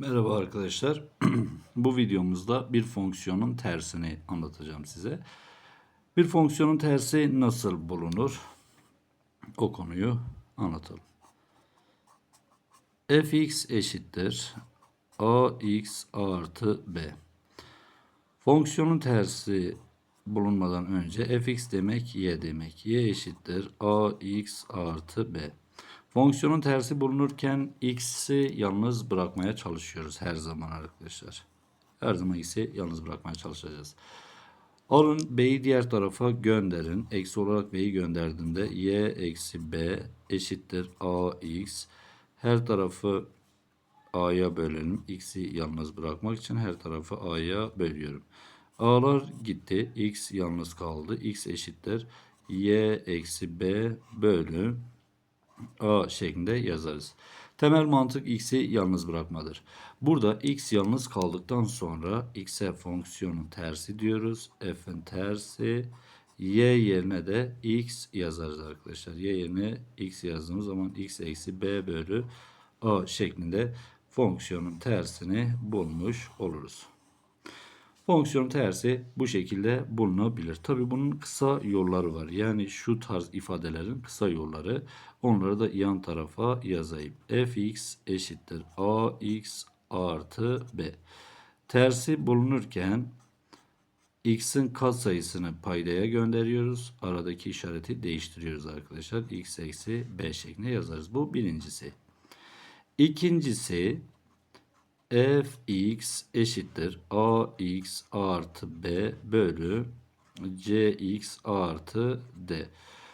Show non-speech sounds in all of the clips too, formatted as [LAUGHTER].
Merhaba arkadaşlar. [CLEARS THROAT] Bu videomuzda bir fonksiyonun tersini anlatacağım size. Bir fonksiyonun tersi nasıl bulunur? O konuyu anlatalım. fx eşittir ax artı b. Fonksiyonun tersi bulunmadan önce fx demek y demek. y eşittir ax artı b. Fonksiyonun tersi bulunurken x'i yalnız bırakmaya çalışıyoruz her zaman arkadaşlar. Her zaman x'i yalnız bırakmaya çalışacağız. Alın b'yi diğer tarafa gönderin. Eksi olarak b'yi gönderdiğimde y eksi b eşittir ax. Her tarafı a'ya bölelim. x'i yalnız bırakmak için her tarafı a'ya bölüyorum. a'lar gitti. x yalnız kaldı. x eşittir y eksi b bölü a şeklinde yazarız. Temel mantık x'i yalnız bırakmadır. Burada x yalnız kaldıktan sonra x'e fonksiyonun tersi diyoruz. f'in tersi y yerine de x yazarız arkadaşlar. y yerine x yazdığımız zaman x eksi b bölü a şeklinde fonksiyonun tersini bulmuş oluruz. Fonksiyon tersi bu şekilde bulunabilir. Tabi bunun kısa yolları var. Yani şu tarz ifadelerin kısa yolları. Onları da yan tarafa yazayım. fx eşittir ax artı b. Tersi bulunurken x'in katsayısını paydaya gönderiyoruz. Aradaki işareti değiştiriyoruz arkadaşlar. x eksi b şeklinde yazarız. Bu birincisi. İkincisi fx eşittir ax artı b bölü cx artı d.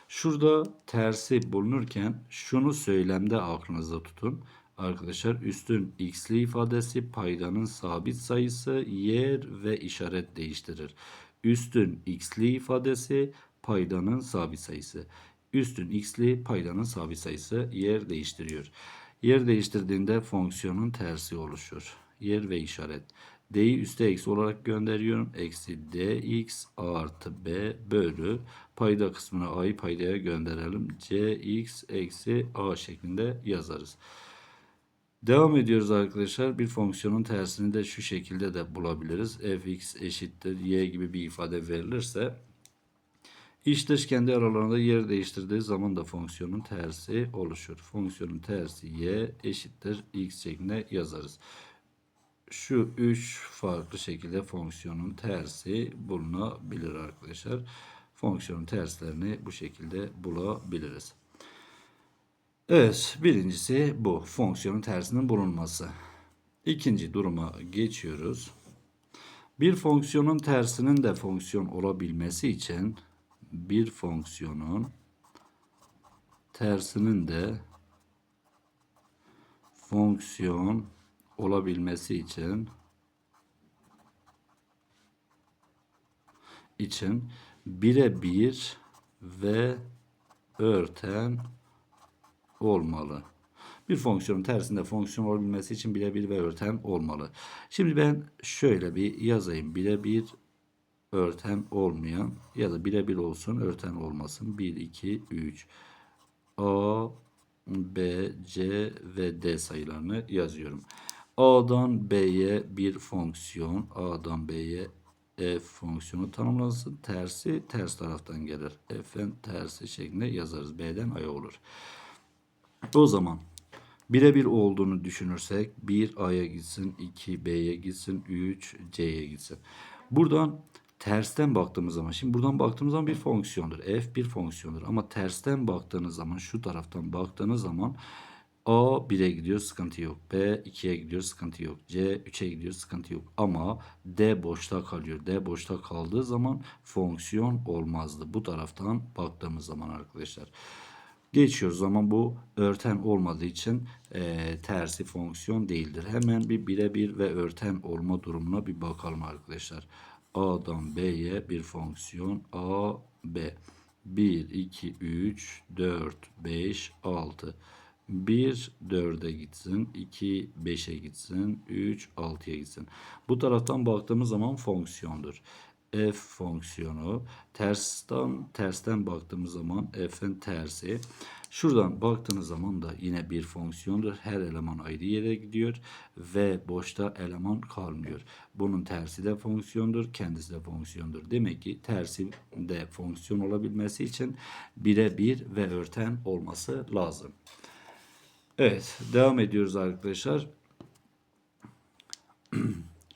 Şurada tersi bulunurken şunu söylemde aklınızda tutun. Arkadaşlar üstün x'li ifadesi paydanın sabit sayısı yer ve işaret değiştirir. Üstün x'li ifadesi paydanın sabit sayısı. Üstün x'li paydanın sabit sayısı yer değiştiriyor. Yer değiştirdiğinde fonksiyonun tersi oluşur. Yer ve işaret. D'yi üste eksi olarak gönderiyorum. Eksi dx artı b bölü payda kısmına a'yı paydaya gönderelim. cx eksi a şeklinde yazarız. Devam ediyoruz arkadaşlar. Bir fonksiyonun tersini de şu şekilde de bulabiliriz. fx eşittir y gibi bir ifade verilirse İç kendi aralarında yer değiştirdiği zaman da fonksiyonun tersi oluşur. Fonksiyonun tersi y eşittir x şeklinde yazarız. Şu üç farklı şekilde fonksiyonun tersi bulunabilir arkadaşlar. Fonksiyonun terslerini bu şekilde bulabiliriz. Evet, birincisi bu fonksiyonun tersinin bulunması. İkinci duruma geçiyoruz. Bir fonksiyonun tersinin de fonksiyon olabilmesi için bir fonksiyonun tersinin de fonksiyon olabilmesi için için birebir ve örten olmalı. Bir fonksiyonun tersinde fonksiyon olabilmesi için birebir ve örten olmalı. Şimdi ben şöyle bir yazayım. Birebir örten olmayan ya da birebir olsun örten olmasın. 1, 2, 3 A, B, C ve D sayılarını yazıyorum. A'dan B'ye bir fonksiyon, A'dan B'ye f fonksiyonu tanımlansın. Tersi ters taraftan gelir. F'in tersi şeklinde yazarız. B'den A'ya olur. O zaman birebir olduğunu düşünürsek 1 A'ya gitsin, 2 B'ye gitsin, 3 C'ye gitsin. Buradan tersten baktığımız zaman şimdi buradan baktığımız zaman bir fonksiyondur. F bir fonksiyondur ama tersten baktığınız zaman şu taraftan baktığınız zaman A 1'e gidiyor sıkıntı yok. B 2'ye gidiyor sıkıntı yok. C 3'e gidiyor sıkıntı yok. Ama D boşta kalıyor. D boşta kaldığı zaman fonksiyon olmazdı. Bu taraftan baktığımız zaman arkadaşlar. Geçiyoruz ama bu örten olmadığı için e, tersi fonksiyon değildir. Hemen bir birebir ve örten olma durumuna bir bakalım arkadaşlar. A'dan B'ye bir fonksiyon A, B. 1, 2, 3, 4, 5, 6. 1 4'e gitsin, 2 5'e gitsin, 3 6'ya gitsin. Bu taraftan baktığımız zaman fonksiyondur. F fonksiyonu tersten tersten baktığımız zaman f'in tersi Şuradan baktığınız zaman da yine bir fonksiyondur. Her eleman ayrı yere gidiyor ve boşta eleman kalmıyor. Bunun tersi de fonksiyondur, kendisi de fonksiyondur. Demek ki tersi de fonksiyon olabilmesi için bire bir ve örten olması lazım. Evet, devam ediyoruz arkadaşlar. [CLEARS THROAT]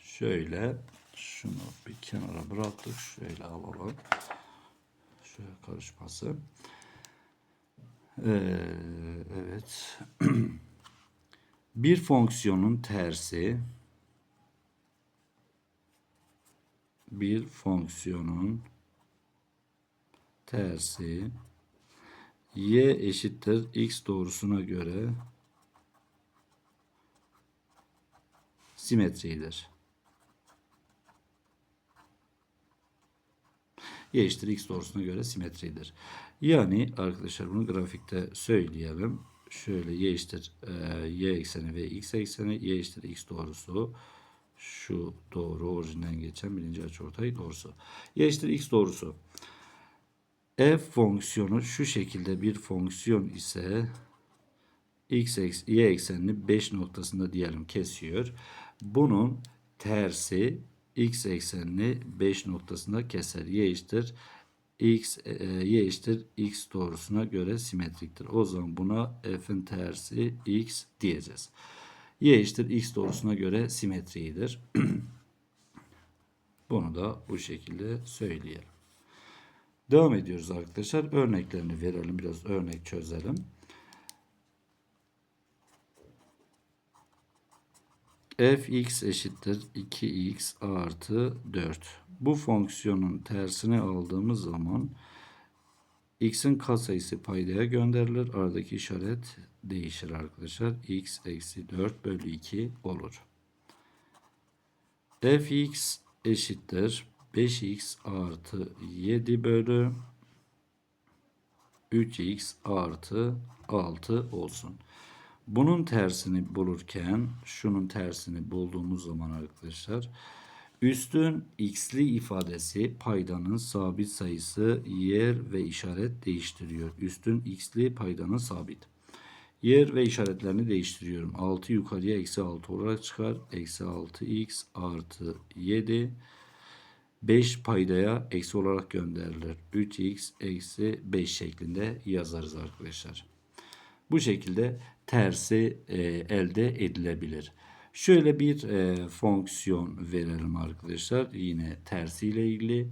Şöyle şunu bir kenara bıraktık. Şöyle alalım. Şöyle karışmasın. Ee, evet. [CLEARS THROAT] bir fonksiyonun tersi bir fonksiyonun tersi y eşittir x doğrusuna göre simetridir. y eşittir x doğrusuna göre simetridir. Yani arkadaşlar bunu grafikte söyleyelim. Şöyle y eşittir e, y ekseni ve x ekseni y eşittir x doğrusu şu doğru orijinden geçen birinci açıortay doğrusu. Y eşittir x doğrusu. f fonksiyonu şu şekilde bir fonksiyon ise x eks, y eksenini 5 noktasında diyelim kesiyor. Bunun tersi x eksenini 5 noktasında keser. Y eşittir x e, y eşittir x doğrusuna göre simetriktir. O zaman buna f'in tersi x diyeceğiz. Y eşittir x doğrusuna göre simetridir. [CLEARS THROAT] Bunu da bu şekilde söyleyelim. Devam ediyoruz arkadaşlar. Örneklerini verelim. Biraz örnek çözelim. fx eşittir 2x artı 4. Bu fonksiyonun tersini aldığımız zaman x'in katsayısı paydaya gönderilir. Aradaki işaret değişir arkadaşlar. x eksi 4 bölü 2 olur. fx eşittir 5x artı 7 bölü 3x artı 6 olsun. Bunun tersini bulurken şunun tersini bulduğumuz zaman arkadaşlar üstün x'li ifadesi paydanın sabit sayısı yer ve işaret değiştiriyor. Üstün x'li paydanın sabit. Yer ve işaretlerini değiştiriyorum. 6 yukarıya eksi 6 olarak çıkar. Eksi 6x artı 7 5 paydaya eksi olarak gönderilir. 3x eksi 5 şeklinde yazarız arkadaşlar. Bu şekilde tersi e, elde edilebilir. Şöyle bir e, fonksiyon verelim arkadaşlar. Yine tersiyle ilgili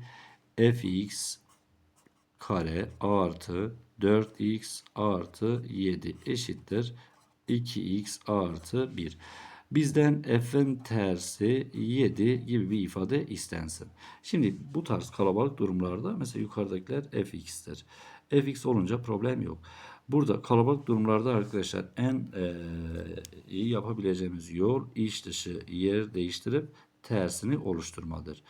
fx kare artı 4x artı 7 eşittir 2x artı 1. Bizden f'in tersi 7 gibi bir ifade istensin. Şimdi bu tarz kalabalık durumlarda mesela yukarıdakiler fx'tir. fx olunca problem yok. Burada kalabalık durumlarda arkadaşlar en e, iyi yapabileceğimiz yol iç dışı yer değiştirip tersini oluşturmadır.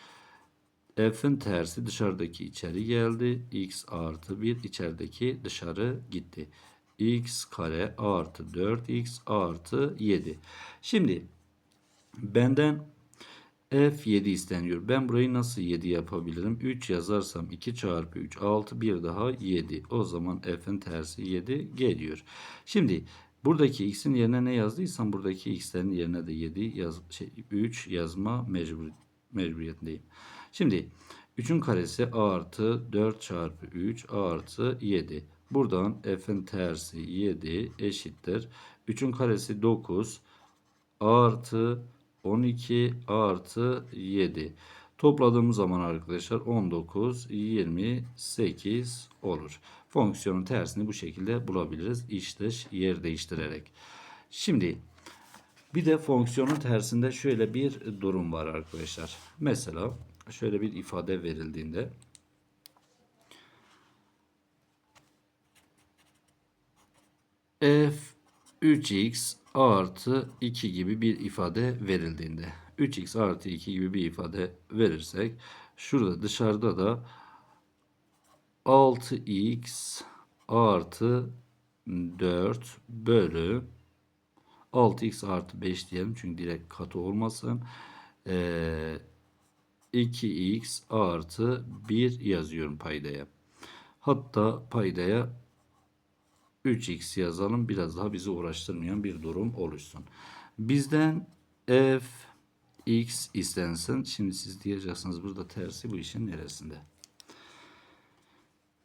F'in tersi dışarıdaki içeri geldi. X artı 1 içerideki dışarı gitti. X kare artı 4x artı 7. Şimdi benden F7 isteniyor. Ben burayı nasıl 7 yapabilirim? 3 yazarsam 2 çarpı 3 6 bir daha 7. O zaman F'in tersi 7 geliyor. Şimdi buradaki x'in yerine ne yazdıysam buradaki x'lerin yerine de 7 yaz, şey, 3 yazma mecbur, mecburiyetindeyim. Şimdi 3'ün karesi artı 4 çarpı 3 artı 7. Buradan f'in tersi 7 eşittir. 3'ün karesi 9 artı 12 artı 7. Topladığımız zaman arkadaşlar 19, 28 olur. Fonksiyonun tersini bu şekilde bulabiliriz. İç dış yer değiştirerek. Şimdi bir de fonksiyonun tersinde şöyle bir durum var arkadaşlar. Mesela şöyle bir ifade verildiğinde f 3x artı 2 gibi bir ifade verildiğinde 3x artı 2 gibi bir ifade verirsek şurada dışarıda da 6x artı 4 bölü 6x artı 5 diyelim çünkü direkt katı olmasın. Ee, 2x artı 1 yazıyorum paydaya. Hatta paydaya 3x yazalım. Biraz daha bizi uğraştırmayan bir durum oluşsun. Bizden f x istensin. Şimdi siz diyeceksiniz burada tersi bu işin neresinde?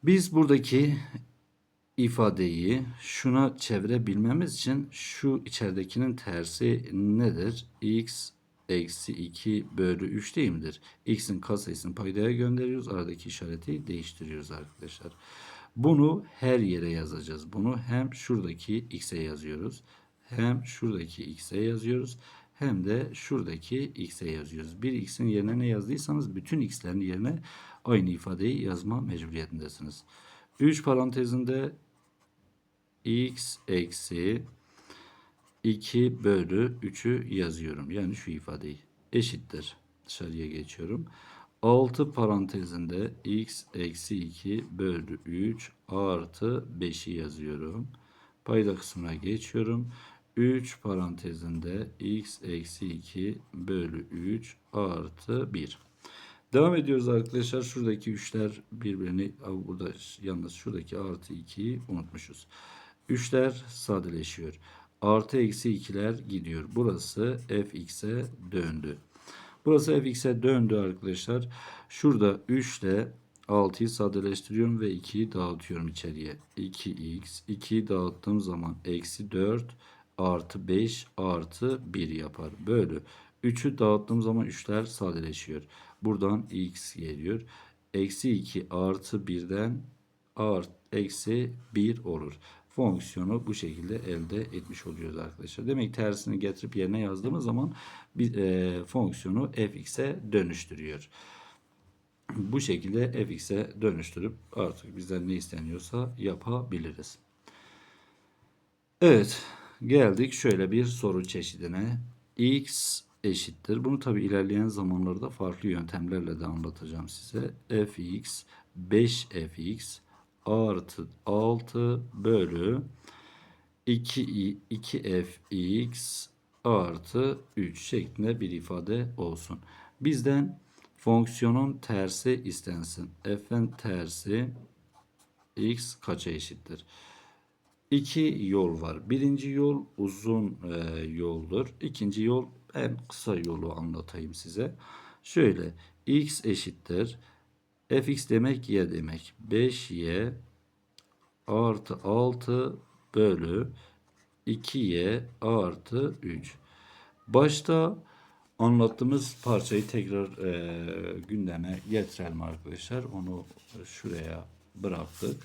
Biz buradaki ifadeyi şuna çevirebilmemiz için şu içeridekinin tersi nedir? x eksi 2 bölü 3 değil midir? x'in katsayısını paydaya gönderiyoruz. Aradaki işareti değiştiriyoruz arkadaşlar. Bunu her yere yazacağız. Bunu hem şuradaki x'e yazıyoruz. Hem şuradaki x'e yazıyoruz. Hem de şuradaki x'e yazıyoruz. Bir x'in yerine ne yazdıysanız bütün x'lerin yerine aynı ifadeyi yazma mecburiyetindesiniz. 3 parantezinde x eksi 2 bölü 3'ü yazıyorum. Yani şu ifadeyi eşittir. Dışarıya geçiyorum. 6 parantezinde x eksi 2 bölü 3 artı 5'i yazıyorum. Payda kısmına geçiyorum. 3 parantezinde x eksi 2 bölü 3 artı 1. Devam ediyoruz arkadaşlar. Şuradaki üçler birbirini burada yalnız şuradaki artı 2'yi unutmuşuz. Üçler sadeleşiyor. Artı eksi 2'ler gidiyor. Burası fx'e döndü. Burası fx'e döndü arkadaşlar. Şurada 3 ile 6'yı sadeleştiriyorum ve 2'yi dağıtıyorum içeriye. 2x. 2'yi dağıttığım zaman eksi 4 artı 5 artı 1 yapar. Bölü. 3'ü dağıttığım zaman 3'ler sadeleşiyor. Buradan x geliyor. Eksi 2 artı 1'den art, eksi 1 olur. Fonksiyonu bu şekilde elde etmiş oluyoruz arkadaşlar. Demek tersini getirip yerine yazdığımız zaman bir e, fonksiyonu fx'e dönüştürüyor. Bu şekilde fx'e dönüştürüp artık bizden ne isteniyorsa yapabiliriz. Evet geldik şöyle bir soru çeşidine. x eşittir. Bunu tabi ilerleyen zamanlarda farklı yöntemlerle de anlatacağım size. fx 5fx artı 6 bölü 2 2fx artı 3 şeklinde bir ifade olsun. Bizden fonksiyonun tersi istensin. f'in tersi x kaça eşittir? İki yol var. Birinci yol uzun e, yoldur. İkinci yol en kısa yolu anlatayım size. Şöyle x eşittir. Fx demek y demek. 5y artı 6 bölü 2y artı 3. Başta anlattığımız parçayı tekrar e, gündeme getirelim arkadaşlar. Onu şuraya bıraktık.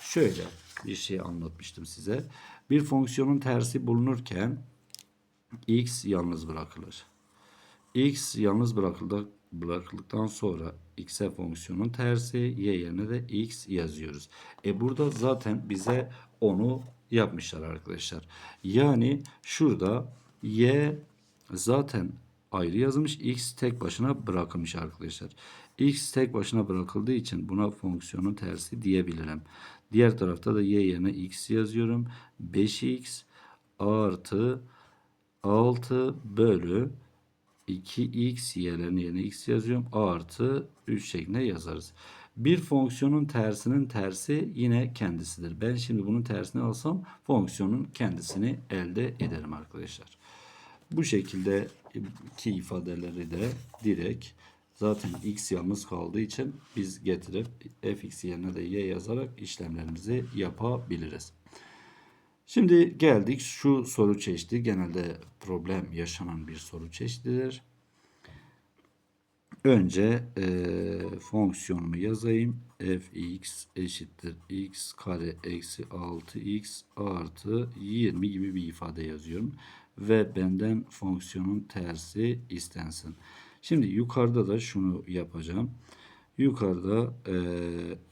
Şöyle bir şey anlatmıştım size. Bir fonksiyonun tersi bulunurken x yalnız bırakılır. x yalnız bırakıldı, bırakıldıktan sonra x'e fonksiyonun tersi y yerine de x yazıyoruz. E burada zaten bize onu yapmışlar arkadaşlar. Yani şurada y zaten ayrı yazılmış. X tek başına bırakılmış arkadaşlar. X tek başına bırakıldığı için buna fonksiyonun tersi diyebilirim. Diğer tarafta da y yerine x yazıyorum. 5x artı 6 bölü 2x y'lerin yerine x yazıyorum. Artı 3 şeklinde yazarız. Bir fonksiyonun tersinin tersi yine kendisidir. Ben şimdi bunun tersini alsam fonksiyonun kendisini elde ederim arkadaşlar. Bu şekilde iki ifadeleri de direkt zaten x yalnız kaldığı için biz getirip fx yerine de y yazarak işlemlerimizi yapabiliriz. Şimdi geldik şu soru çeşidi genelde problem yaşanan bir soru çeşididir. Önce e, fonksiyonumu yazayım. fx eşittir x kare eksi 6x artı 20 gibi bir ifade yazıyorum. Ve benden fonksiyonun tersi istensin. Şimdi yukarıda da şunu yapacağım. Yukarıda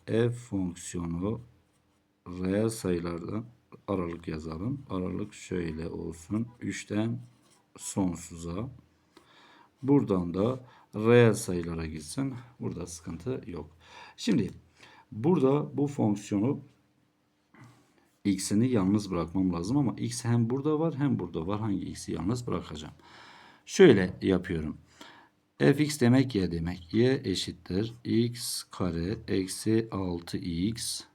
e, f fonksiyonu reel sayılardan aralık yazalım. Aralık şöyle olsun. 3'ten sonsuza. Buradan da reel sayılara gitsin. Burada sıkıntı yok. Şimdi burada bu fonksiyonu x'ini yalnız bırakmam lazım ama x hem burada var hem burada var. Hangi x'i yalnız bırakacağım? Şöyle yapıyorum. fx demek y demek. y eşittir x kare eksi 6x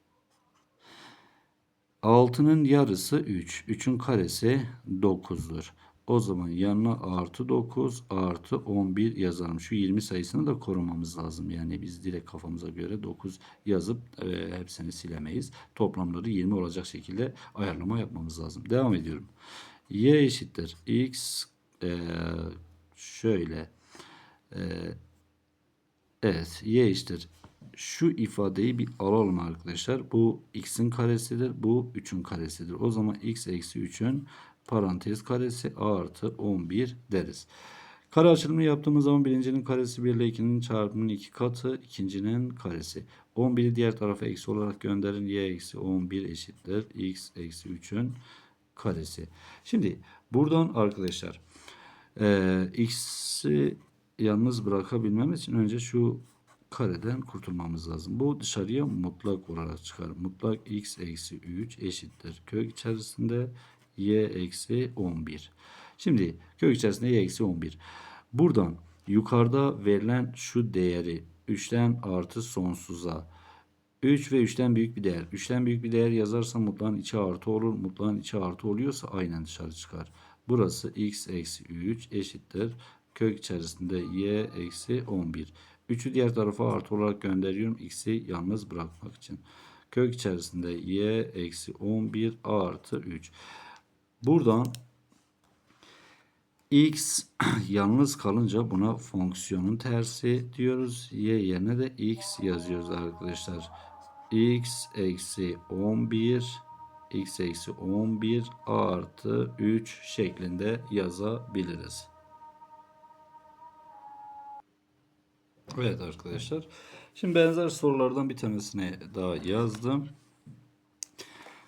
6'nın yarısı 3. 3'ün karesi 9'dur. O zaman yanına artı 9 artı 11 yazalım. Şu 20 sayısını da korumamız lazım. Yani biz direkt kafamıza göre 9 yazıp e, hepsini silemeyiz. Toplamları 20 olacak şekilde ayarlama yapmamız lazım. Devam ediyorum. Y eşittir x e, şöyle e, evet y eşittir şu ifadeyi bir alalım arkadaşlar. Bu x'in karesidir. Bu 3'ün karesidir. O zaman x eksi 3'ün parantez karesi artı 11 deriz. Kare açılımı yaptığımız zaman birincinin karesi 1 ile 2'nin çarpımının 2 katı, ikincinin karesi. 11'i diğer tarafa eksi olarak gönderin. y eksi 11 eşittir. x eksi 3'ün karesi. Şimdi buradan arkadaşlar e, x'i yalnız bırakabilmemiz için önce şu kareden kurtulmamız lazım. Bu dışarıya mutlak olarak çıkar. Mutlak x eksi 3 eşittir. Kök içerisinde y eksi 11. Şimdi kök içerisinde y eksi 11. Buradan yukarıda verilen şu değeri 3'ten artı sonsuza 3 ve 3'ten büyük bir değer. 3'ten büyük bir değer yazarsam mutlağın içi artı olur. Mutlağın içi artı oluyorsa aynen dışarı çıkar. Burası x eksi 3 eşittir. Kök içerisinde y eksi 11. 3'ü diğer tarafa artı olarak gönderiyorum. X'i yalnız bırakmak için. Kök içerisinde y eksi 11 artı 3. Buradan x [CLEARS THROAT] yalnız kalınca buna fonksiyonun tersi diyoruz. Y yerine de x yazıyoruz arkadaşlar. x eksi 11 x eksi 11 artı 3 şeklinde yazabiliriz. Evet arkadaşlar. Şimdi benzer sorulardan bir tanesine daha yazdım.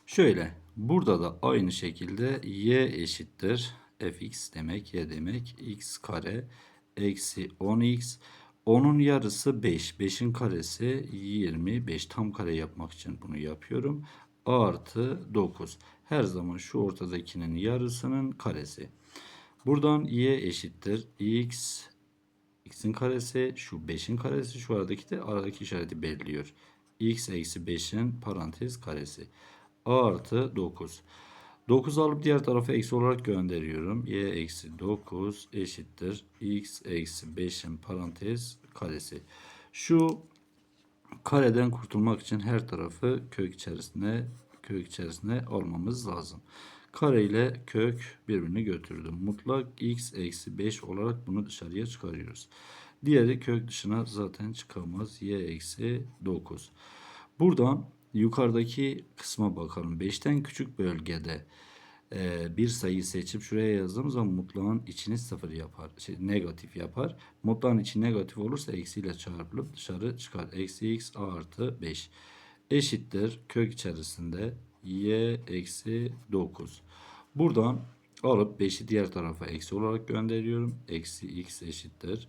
Şöyle. Burada da aynı şekilde y eşittir. fx demek y demek x kare eksi 10x. 10'un yarısı 5. 5'in karesi 25. Tam kare yapmak için bunu yapıyorum. Artı 9. Her zaman şu ortadakinin yarısının karesi. Buradan y eşittir. x x'in karesi şu 5'in karesi şu aradaki de aradaki işareti belirliyor. x eksi 5'in parantez karesi artı 9. 9 alıp diğer tarafa eksi olarak gönderiyorum. y eksi 9 eşittir. x eksi 5'in parantez karesi. Şu kareden kurtulmak için her tarafı kök içerisine kök içerisine almamız lazım. Kare ile kök birbirini götürdü. Mutlak x eksi 5 olarak bunu dışarıya çıkarıyoruz. Diğeri kök dışına zaten çıkamaz. y eksi 9. Buradan yukarıdaki kısma bakalım. 5'ten küçük bölgede e, bir sayıyı seçip şuraya yazdığımız zaman mutlağın içini sıfır yapar. Şey, negatif yapar. Mutlağın içi negatif olursa eksiyle çarpılıp dışarı çıkar. Eksi x artı 5 eşittir kök içerisinde y eksi 9. Buradan alıp 5'i diğer tarafa eksi olarak gönderiyorum. Eksi x eşittir.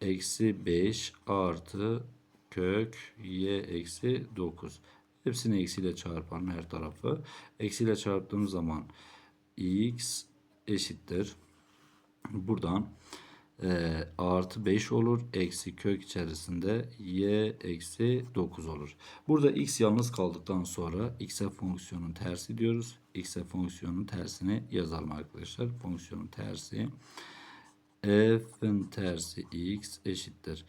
Eksi 5 artı kök y eksi 9. Hepsini eksiyle çarpalım her tarafı. Eksiyle çarptığım zaman x eşittir. Buradan e, artı 5 olur. Eksi kök içerisinde y eksi 9 olur. Burada x yalnız kaldıktan sonra x'e fonksiyonun tersi diyoruz. x'e fonksiyonun tersini yazalım arkadaşlar. Fonksiyonun tersi f'in tersi x eşittir.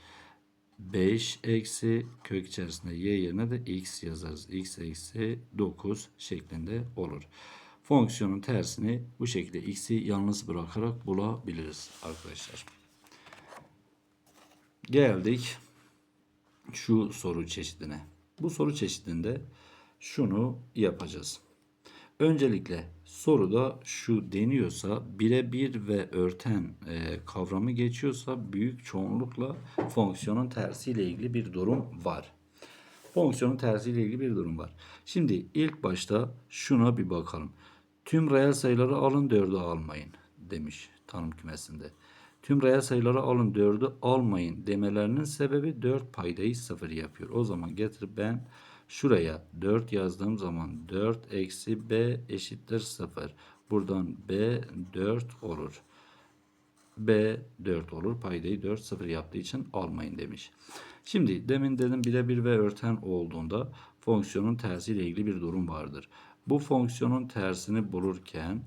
5 eksi kök içerisinde y yerine de x yazarız. x eksi 9 şeklinde olur. Fonksiyonun tersini bu şekilde x'i yalnız bırakarak bulabiliriz arkadaşlar. Geldik şu soru çeşidine. Bu soru çeşidinde şunu yapacağız. Öncelikle soruda şu deniyorsa birebir ve örten e, kavramı geçiyorsa büyük çoğunlukla fonksiyonun tersiyle ilgili bir durum var. Fonksiyonun tersiyle ilgili bir durum var. Şimdi ilk başta şuna bir bakalım. Tüm reel sayıları alın 4'ü almayın demiş tanım kümesinde. Tüm reel sayıları alın 4'ü almayın demelerinin sebebi 4 paydayı 0 yapıyor. O zaman getirip ben şuraya 4 yazdığım zaman 4 eksi b eşittir 0. Buradan b 4 olur. b 4 olur. Paydayı 4 0 yaptığı için almayın demiş. Şimdi demin dedim birebir ve örten olduğunda fonksiyonun tersiyle ilgili bir durum vardır. Bu fonksiyonun tersini bulurken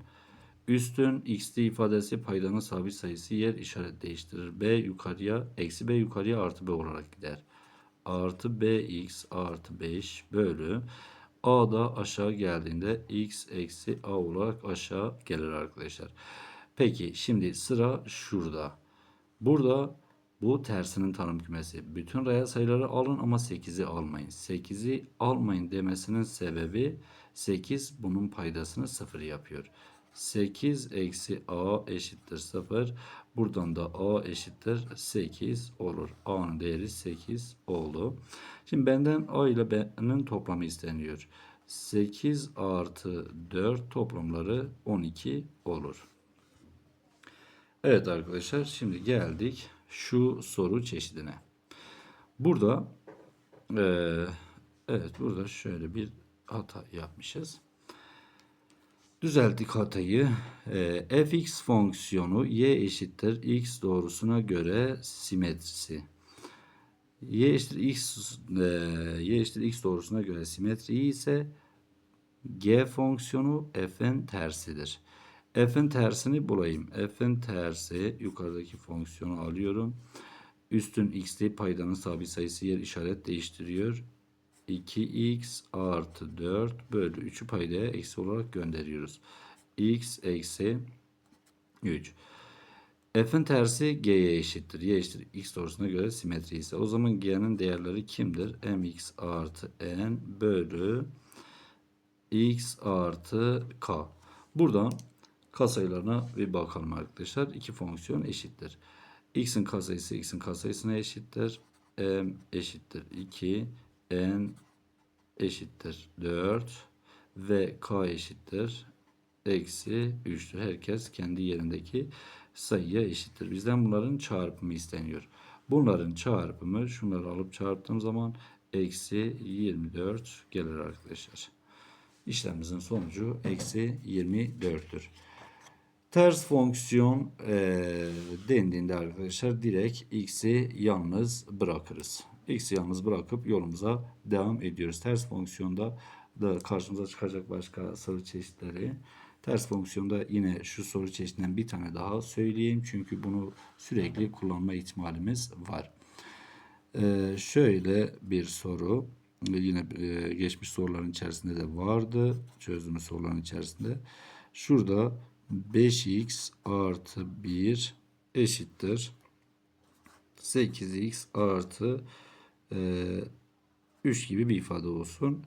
üstün x'li ifadesi paydanın sabit sayısı yer işaret değiştirir. b yukarıya eksi b yukarıya artı b olarak gider. Artı bx artı 5 bölü a da aşağı geldiğinde x eksi a olarak aşağı gelir arkadaşlar. Peki şimdi sıra şurada. Burada bu tersinin tanım kümesi. Bütün reel sayıları alın ama 8'i almayın. 8'i almayın demesinin sebebi 8 bunun paydasını 0 yapıyor. 8 eksi a eşittir 0. Buradan da a eşittir 8 olur. a'nın değeri 8 oldu. Şimdi benden a ile b'nin toplamı isteniyor. 8 artı 4 toplamları 12 olur. Evet arkadaşlar şimdi geldik şu soru çeşidine. Burada eee, evet burada şöyle bir hata yapmışız. Düzelttik hatayı. Eee, fx fonksiyonu y eşittir x doğrusuna göre simetrisi. y eşittir x eee, y eşittir x doğrusuna göre simetri ise g fonksiyonu f'in tersidir. F'in tersini bulayım. F'in tersi yukarıdaki fonksiyonu alıyorum. Üstün x'li paydanın sabit sayısı yer işaret değiştiriyor. 2x artı 4 bölü 3'ü paydaya eksi olarak gönderiyoruz. x eksi 3. F'in tersi g'ye eşittir. Y eşittir x doğrusuna göre simetri ise. O zaman g'nin değerleri kimdir? mx artı n bölü x artı k. Buradan kasaylarına bir bakalım arkadaşlar. İki fonksiyon eşittir. x'in kasayısı x'in kasayısına eşittir. m eşittir 2 n eşittir 4 ve k eşittir eksi 3'tür. Herkes kendi yerindeki sayıya eşittir. Bizden bunların çarpımı isteniyor. Bunların çarpımı şunları alıp çarptığım zaman eksi 24 gelir arkadaşlar. İşlemimizin sonucu eksi 24'tür. Ters fonksiyon e, dendiğinde arkadaşlar direkt x'i yalnız bırakırız. X'i yalnız bırakıp yolumuza devam ediyoruz. Ters fonksiyonda da karşımıza çıkacak başka soru çeşitleri. Ters fonksiyonda yine şu soru çeşidinden bir tane daha söyleyeyim. Çünkü bunu sürekli kullanma ihtimalimiz var. Ee, şöyle bir soru. Yine e, geçmiş soruların içerisinde de vardı. Çözdüğümüz soruların içerisinde. Şurada 5x artı 1 eşittir. 8x artı 3 gibi bir ifade olsun.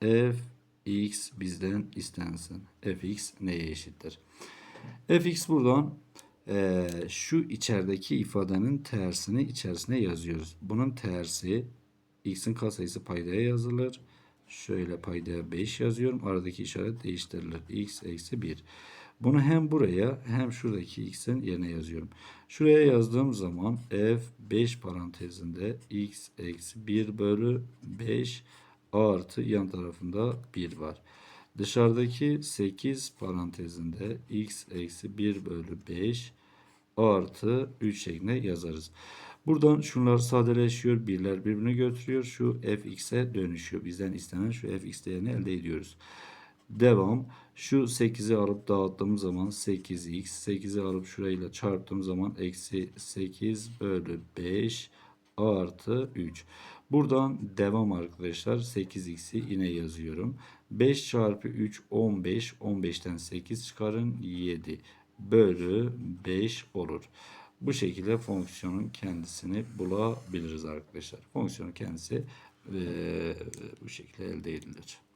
fx bizden istensin. fx neye eşittir? fx buradan e, şu içerideki ifadenin tersini içerisine yazıyoruz. Bunun tersi x'in katsayısı paydaya yazılır. Şöyle paydaya 5 yazıyorum. Aradaki işaret değiştirilir. x eksi 1. Bunu hem buraya hem şuradaki x'in yerine yazıyorum. Şuraya yazdığım zaman f 5 parantezinde x eksi 1 bölü 5 artı yan tarafında 1 var. Dışarıdaki 8 parantezinde x eksi 1 bölü 5 artı 3 şeklinde yazarız. Buradan şunlar sadeleşiyor. Birler birbirini götürüyor. Şu fx'e dönüşüyor. Bizden istenen şu fx değerini elde ediyoruz. Devam. Şu 8'i alıp dağıttığım zaman 8x. 8'i alıp şurayla çarptığım zaman eksi 8 bölü 5 artı 3. Buradan devam arkadaşlar. 8x'i yine yazıyorum. 5 çarpı 3 15. 15'ten 8 çıkarın 7 bölü 5 olur. Bu şekilde fonksiyonun kendisini bulabiliriz arkadaşlar. Fonksiyonun kendisi e, bu şekilde elde edilir.